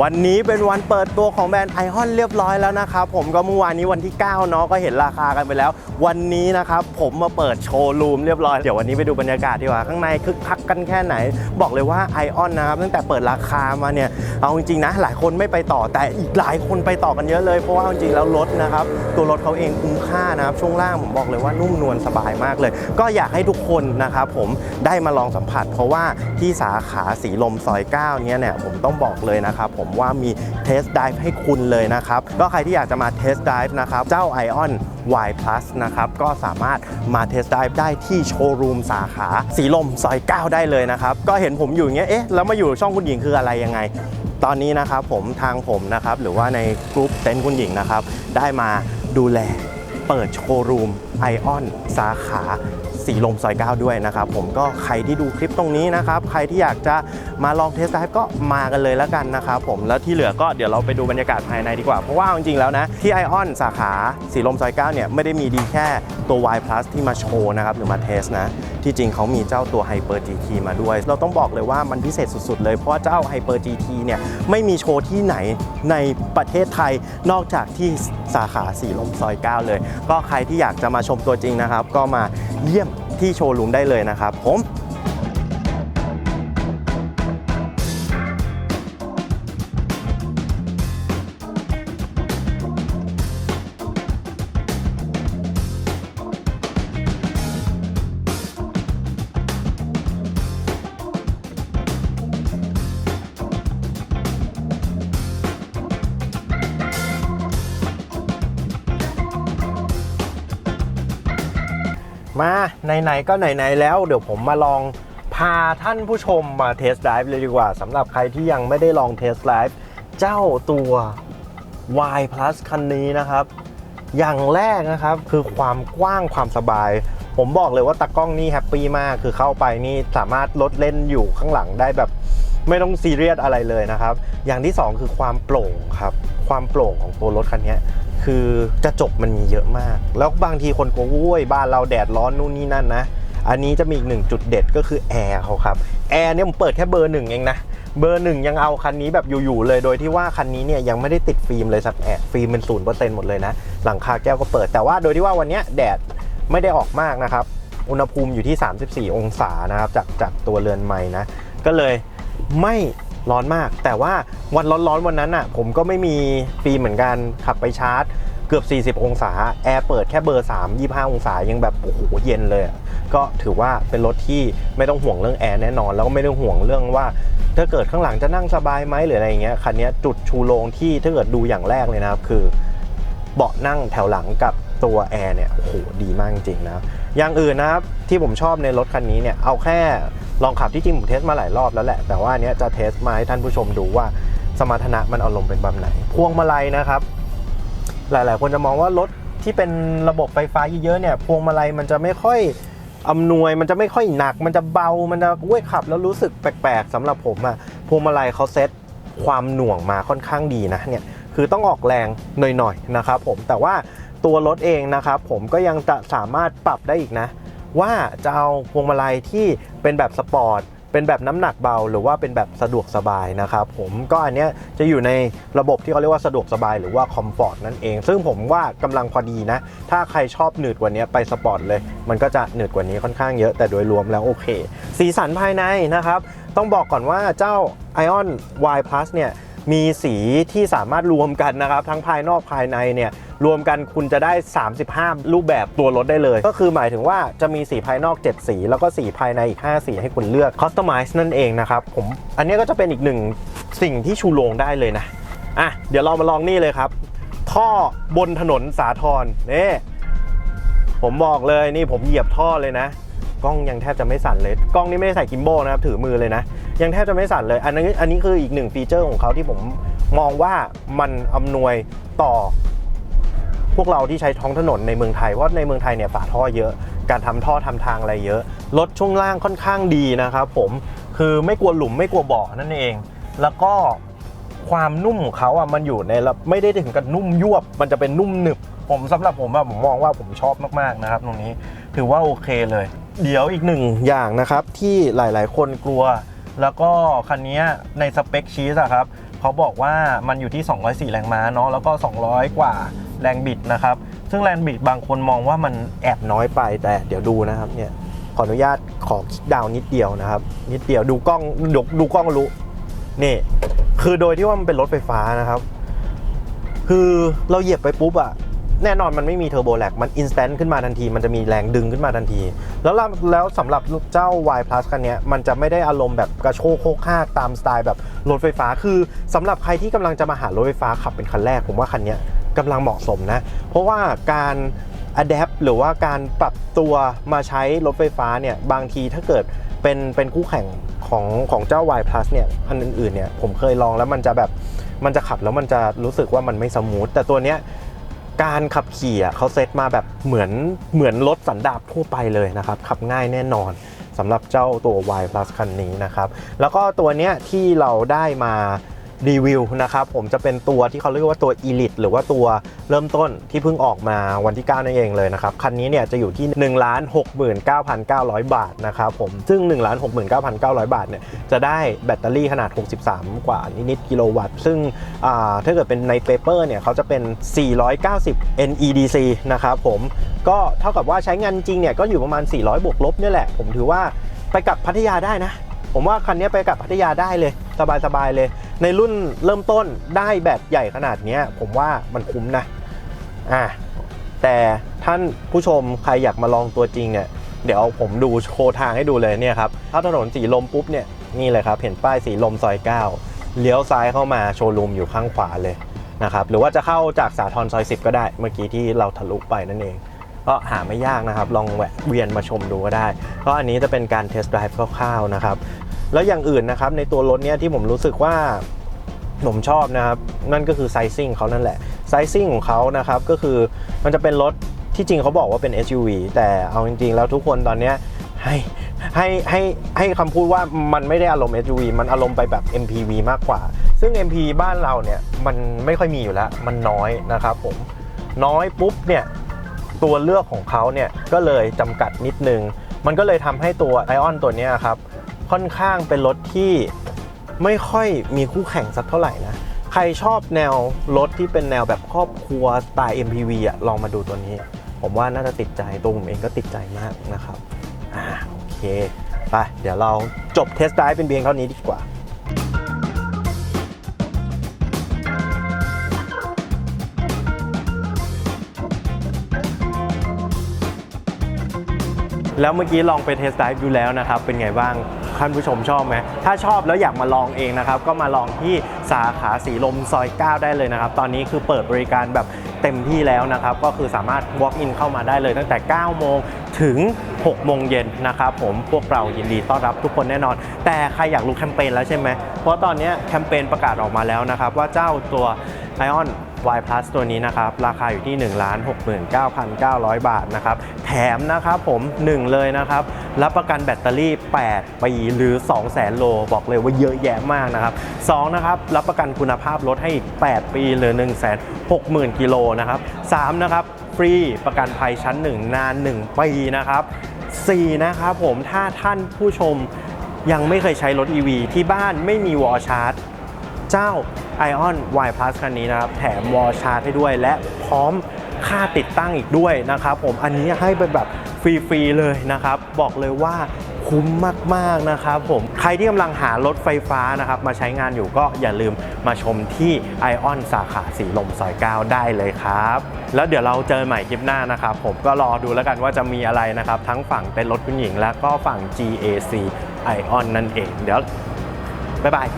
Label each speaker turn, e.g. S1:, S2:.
S1: วันนี้เป็นวันเปิดตัวของแบรนด์ไอฮอนเรียบร้อยแล้วนะครับ ผมก็เมื่อวานนี้วันที่9เนาะก็เห็นราคากันไปแล้ว วันนี้นะครับผมมาเปิดโชว์รูมเรียบร้อย เดี๋ยววันนี้ไปดูบรรยากาศดีกว่า ข้างในคึกคักกันแค่ไหน บอกเลยว่าไอออนนะครับตั้งแต่เปิดราคามาเนี่ย เอาจริงๆนะ หลายคนไม่ไปต่อแต่อีกหลายคนไปต่อกันเยอะเลยเพราะว่าจริงๆแล้วรถนะครับตัวรถเขาเองคุ้มค่านะครับช่วงล่างผมบอกเลยว่านุ่มนวลสบายมากเลย ก็อยากให้ทุกคนนะครับผมได้มาลองสัมผัส เพราะว่าที่สาขาสีลมซอย9เนี่ยเนี่ยผมต้องบอกเลยนะครับผมว่ามีเทส t d ดิฟให้คุณเลยนะครับ ก็ใครที่อยากจะมาเทส t d ดิฟนะครับ เจ้า Ion Y Plus นะครับ ก็สามารถมาเทส t d ดิฟได้ที่โชว์รูมสาขาสีลมซอย 9 ได้เลยนะครับ ก็เห็นผมอยู่อย่างเงี้ยเอ๊ะแล้วมาอยู่ช่องคุณหญิงคืออะไรยังไงตอนนี้นะครับผมทางผมนะครับหรือว่าในกลุ่มเต็นท์คุณหญิงนะครับ ได้มาดูแลเปิดโชว์รูมไอออนสาขา สีลมซอย9ด้วยนะครับผมก็ใครที่ดูคลิปตรงนี้นะครับใครที่อยากจะมาลองเทสไดฟ์ก็มากันเลยแล้วกันนะครับผมแล้วที่เหลือก็เดี๋ยวเราไปดูบรรยากาศภายในดีกว่า เพราะว่าจริงๆแล้วนะที่ไอออนสาขาสีลมซอย9เนี่ยไม่ได้มีดีแค่ตัว Y Plus ที่มาโชว์นะครับหรือมาเทสนะที่จริงเขามีเจ้าตัว Hyper GT มาด้วย เราต้องบอกเลยว่ามันพิเศษสุดๆเลย เพราะว่าเจ้า Hyper GT เนี่ยไม่มีโชว์ที่ไหนในประเทศไทยนอกจากที่สาขาสีลมซอย 9 เลย ก็ใครที่อยากจะมาชมตัวจริงนะครับ ก็มาเยี่ยม ที่โชว์รูมได้เลยนะครับผม มาไหนๆก็ไหนๆแล้วเดี๋ยวผมมาลองพาท่านผู้ชมมาเทส t d ด i v e เลยดีกว่าสำหรับใครที่ยังไม่ได้ลองเทสไ i v e เจ้าตัว Y Plus คันนี้นะครับ อย่างแรกนะครับคือความกว้างความสบาย ผมบอกเลยว่าตากล้องนี่แฮปปี้มากคือเข้าไปนี่สามารถลดเล่นอยู่ข้างหลังได้แบบไม่ต้องซีเรียสอะไรเลยนะครับ อย่างที่ 2 คือความโปร่งครับ ความโปร่งของตัวรถคันนี้ คือกระจกมันมีเยอะมาก แล้วบางทีคนก็วุ้ยบ้านเราแดดร้อนนู่นนี่นั่นนะ อันนี้จะมีอีกหนึ่งจุดเด็ดก็คือแอร์เขาครับ แอร์เนี่ยผมเปิดแค่เบอร์หนึ่งเองนะ เบอร์หนึ่งยังเอาคันนี้แบบอยู่ๆเลย โดยที่ว่าคันนี้เนี่ยยังไม่ได้ติดฟิล์มเลยสักแอะฟิล์มเป็นศูนย์เปอร์เซ็นต์หมดเลยนะ หลังคาแก้วก็เปิด แต่ว่าโดยที่ว่าวันนี้แดดไม่ได้ออกมากนะครับ อุณหภูมิอยู่ที่ 34 องศานะครับจากจากตัวเรือนไม้นะ ก็เลยไม่ ร้อนมาก แต่ว่าวันร้อนๆวันนั้นอะผมก็ไม่มีฟิล์มเหมือนกันขับไปชาร์จเกือบ 40 องศา แอร์เปิดแค่เบอร์ 3 25 องศายังแบบโอ้โหเย็นเลย ก็ถือว่าเป็นรถที่ไม่ต้องห่วงเรื่องแอร์แน่นอน แล้วก็ไม่ต้องห่วงเรื่องว่า ถ้าเกิดข้างหลังจะนั่งสบายไหมหรืออะไรเงี้ยคันนี้จุดชูโรงที่ถ้าเกิดดูอย่างแรกเลยนะครับคือเบาะนั่งแถวหลังกับตัวแอร์เนี่ยโอ้โหดีมากจริงนะครับอย่างอื่นนะครับที่ผมชอบในรถคันนี้เนี่ยเอาแค่ ลองขับที่จริงผมเทสมาหลายรอบแล้วแหละ แต่ว่าเนี้ยจะเทสมาให้ท่านผู้ชมดูว่าสมรรถนะมันอารมณ์เป็นแบบไหน พวงมาลัยนะครับ หลาย ๆ คนจะมองว่ารถที่เป็นระบบไฟฟ้าเยอะๆเนี่ย พวงมาลัยมันจะไม่ค่อยอำนวยมันจะไม่ค่อยหนัก มันจะเบา มันจะเว้ยขับ แล้วรู้สึกแปลกๆสำหรับผมอะพวงมาลัยเขาเซ็ตความหน่วงมาค่อนข้างดีนะเนี่ยคือต้องออกแรงหน่อยๆนะครับผมแต่ว่าตัวรถเองนะครับผมก็ยังจะสามารถปรับได้อีกนะ ว่าจะเอาพวงมาลัยที่เป็นแบบสปอร์ตเป็นแบบน้ำหนักเบาหรือว่าเป็นแบบสะดวกสบายนะครับผมก็อันเนี้ยจะอยู่ในระบบที่เขาเรียกว่าสะดวกสบายหรือว่าคอมฟอร์ตนั่นเอง ซึ่งผมว่ากำลังพอดีนะ ถ้าใครชอบหนืดกว่านี้ไปสปอร์ตเลย มันก็จะหนืดกว่านี้ค่อนข้างเยอะแต่โดยรวมแล้วโอเค สีสันภายในนะครับ ต้องบอกก่อนว่าเจ้า Ion Y Plus เนี่ย มีสีที่สามารถรวมกันนะครับทั้งภายนอกภายในเนี่ยรวมกันคุณจะได้ 35 รูปแบบตัวรถได้เลย ก็คือหมายถึงว่าจะมีสีภายนอก 7 สี แล้วก็สีภายในอีก 5 สีให้คุณเลือก Customize นั่นเองนะครับผมอันนี้ก็จะเป็นอีกหนึ่งสิ่งที่ชูโรงได้เลยนะอะเดี๋ยวเรามาลองนี่เลยครับ ท่อบนถนนสาทรนี่ผมบอกเลยนี่ผมเหยียบท่อเลยนะ กล้องยังแทบจะไม่สั่นเลย กล้องนี่ไม่ได้ใส่กิมโบนะครับ ถือมือเลยนะ ยังแทบจะไม่สั่นเลย อันนี้อันนี้คืออีกหนึ่งฟีเจอร์ของเขาที่ผมมองว่ามันอำนวยต่อ พวกเราที่ใช้ท้องถนนในเมืองไทย เพราะในเมืองไทยเนี่ยฝาท่อเยอะ การทำท่อทำทางอะไรเยอะ รถช่วงล่างค่อนข้างดีนะครับผม คือไม่กลัวหลุมไม่กลัวบาะนั่นเอง แล้วก็ความนุ่มของเขาอะมันอยู่ในระไม่ได้ถึงกับนุ่มยวบ มันจะเป็นนุ่มหนึบผมสำหรับผมอะผมมองว่าผมชอบมากๆนะครับตรงนี้ถือว่าโอเคเลย เดี๋ยวอีกหนึ่งอย่างนะครับที่หลายๆ คนกลัว แล้วก็คันนี้ในสเปคชีสอะครับเขาบอกว่ามันอยู่ที่ 204 แรงม้าเนาะแล้วก็ 200 กว่าแรงบิดนะครับ ซึ่งแรงบิดบางคนมองว่ามันแอบน้อยไปแต่เดี๋ยวดูนะครับเนี่ยขออนุญาตขอคลิกดาวน์นิดเดียวนะครับ นิดเดียวดูกล้องดูดูกล้องรู้นี่ คือโดยที่ว่ามันเป็นรถไฟฟ้านะครับ คือเราเหยียบไปปุ๊บอะ แน่นอนมันไม่มีเทอร์โบแลกมันอินสแตนต์ขึ้นมาทันที มันจะมีแรงดึงขึ้นมาทันที แล้วแล้วสำหรับเจ้า Y Plus คันนี้มันจะไม่ได้อารมณ์แบบกระโชกโคกห้ากตามสไตล์แบบรถไฟฟ้า คือสำหรับใครที่กำลังจะมาหารถไฟฟ้าขับเป็นคันแรกผมว่าคันนี้กำลังเหมาะสมนะ เพราะว่าการ adapt หรือว่าการปรับตัวมาใช้รถไฟฟ้าเนี่ยบางทีถ้าเกิดเป็นเป็นคู่แข่งของของเจ้า Y Plus เนี่ยอันอื่นๆเนี่ยผมเคยลองแล้วมันจะแบบมันจะขับแล้วมันจะรู้สึกว่ามันไม่สมูทแต่ตัวเนี้ย การขับขี่เขาเซตมาแบบเหมือนเหมือนรถสันดาปทั่วไปเลยนะครับ ขับง่ายแน่นอนสำหรับเจ้าตัว Y Plus คันนี้นะครับ แล้วก็ตัวเนี้ยที่เราได้มา รีวิวนะครับผมจะเป็นตัวที่เขาเรียกว่าตัว Elite หรือว่าตัวเริ่มต้นที่เพิ่งออกมาวันที่ 9 นั่นเองเลยนะครับ คันนี้เนี่ยจะอยู่ที่ 1 69,900 บาทนะครับผมซึ่ง 1 69,900 บาทเนี่ยจะได้แบตเตอรี่ขนาด 63 กว่านิดๆกิโลวัตต์ ซึ่งถ้าเกิดเป็นในเปเปอร์เนี่ยเขาจะเป็น 490 NEDC นะครับผมก็เท่ากับว่าใช้งานจริงเนี่ยก็อยู่ประมาณ 400 บวกลบนี่แหละ ผมถือว่าไปกับพัทยาได้นะ ผมว่าคันนี้ไปกับพัทยาได้เลย สบายๆเลย ในรุ่นเริ่มต้นได้แบตใหญ่ขนาดนี้ผมว่ามันคุ้มนะอะแต่ท่านผู้ชมใครอยากมาลองตัวจริงเนี่ยเดี๋ยวผมดูโชว์ทางให้ดูเลยเนี่ยครับถ้าถนนสีลมปุ๊บเนี่ยนี่เลยครับเห็นป้ายสีลมซอย 9 เลี้ยวซ้ายเข้ามาโชว์รูมอยู่ข้างขวาเลยนะครับหรือว่าจะเข้าจากสาทรซอย 10 ก็ได้เมื่อกี้ที่เราทะลุไปนั่นเอง ก็หาไม่ยากนะครับ ลองแวะเวียนมาชมดูก็ได้เพราะอันนี้จะเป็นการเทสต์ไดรฟ์คร่าวๆนะครับ แล้วอย่างอื่นนะครับในตัวรถเนี้ยที่ผมรู้สึกว่าผมชอบนะครับ นั่นก็คือไซซิ่งเขานั่นแหละไซซิ่งของเขานะครับก็คือมันจะเป็นรถที่จริงเขาบอกว่าเป็น SUV แต่เอาจริง ๆ แล้วทุกคนตอนเนี้ยให้ให้ให้ให้คำพูดว่ามันไม่ได้อารมณ์ SUV มันอารมณ์ไปแบบ MPV มากกว่า ซึ่ง MPV บ้านเราเนี่ยมันไม่ค่อยมีอยู่แล้ว มันน้อยนะครับผมน้อยปุ๊บเนี่ยตัวเลือกของเขาเนี่ยก็เลยจำกัดนิดนึง มันก็เลยทำให้ตัว Ion ตัวนี้ครับ ค่อนข้างเป็นรถที่ไม่ค่อยมีคู่แข่งสักเท่าไหร่นะ ใครชอบแนวรถที่เป็นแนวแบบครอบครัวสไตล์ MPV อะลองมาดูตัวนี้ ผมว่าน่าจะติดใจตัวผมเองก็ติดใจมากนะครับอ่าโอเคไปเดี๋ยวเราจบเทสต์ไดรฟ์เป็นเพียงเท่านี้ดีกว่าแล้วเมื่อกี้ลองไปเทสต์ไดฟ์ดูแล้วนะครับ เป็นไงบ้าง ท่านผู้ชมชอบไหมถ้าชอบแล้วอยากมาลองเองนะครับ ก็มาลองที่สาขาสีลมซอย 9 ได้เลยนะครับ ตอนนี้คือเปิดบริการแบบเต็มที่แล้วนะครับ ก็คือสามารถ walk in เข้ามาได้เลยตั้งแต่ 9 โมงถึง 6 โมงเย็นนะครับผมพวกเรายินดีต้อนรับทุกคนแน่นอน แต่ใครอยากรู้แคมเปญแล้วใช่ไหมเพราะตอนนี้แคมเปญประกาศออกมาแล้วนะครับ ว่าเจ้าตัว Ion Y Plus ตัวนี้นะครับ ราคาอยู่ที่ 1 6 9 9 0 0 บาทนะครับ แถมนะครับผม 1 เลยนะครับ รับประกันแบตเตอรี่ 8 ปีหรือ 2 0 0 0 0 0 โล บอกเลยว่าเยอะแยะมากนะครับ2นะครับ รับประกันคุณภาพรถให้อีก 8 ปีหรือ 1 6 0 0 0 0 กิโลนะครับ3นะครับ ฟรีประกันภัยชั้น 1 นาน 1 ปีนะครับ4นะครับผมถ้าท่านผู้ชมยังไม่เคยใช้รถ EV ที่บ้านไม่มีวอลชาร์จ เจ้า Ion Y Plus คันนี้นะครับ แถมวอลชาร์จให้ด้วย และพร้อมค่าติดตั้งอีกด้วยนะครับผมอันนี้ให้เป็นแบบฟรีๆเลยนะครับ บอกเลยว่าคุ้มมากๆนะครับผมใครที่กำลังหารถไฟฟ้านะครับ มาใช้งานอยู่ก็อย่าลืมมาชมที่ Ion สาขาสีลมซอย 9 ได้เลยครับ แล้วเดี๋ยวเราเจอใหม่คลิปหน้านะครับผมก็รอดูแล้วกันว่าจะมีอะไรนะครับ ทั้งฝั่งเป็นรถคุณหญิง และก็ฝั่ง GAC Ion นั่นเอง เดี๋ยว บ๊ายบาย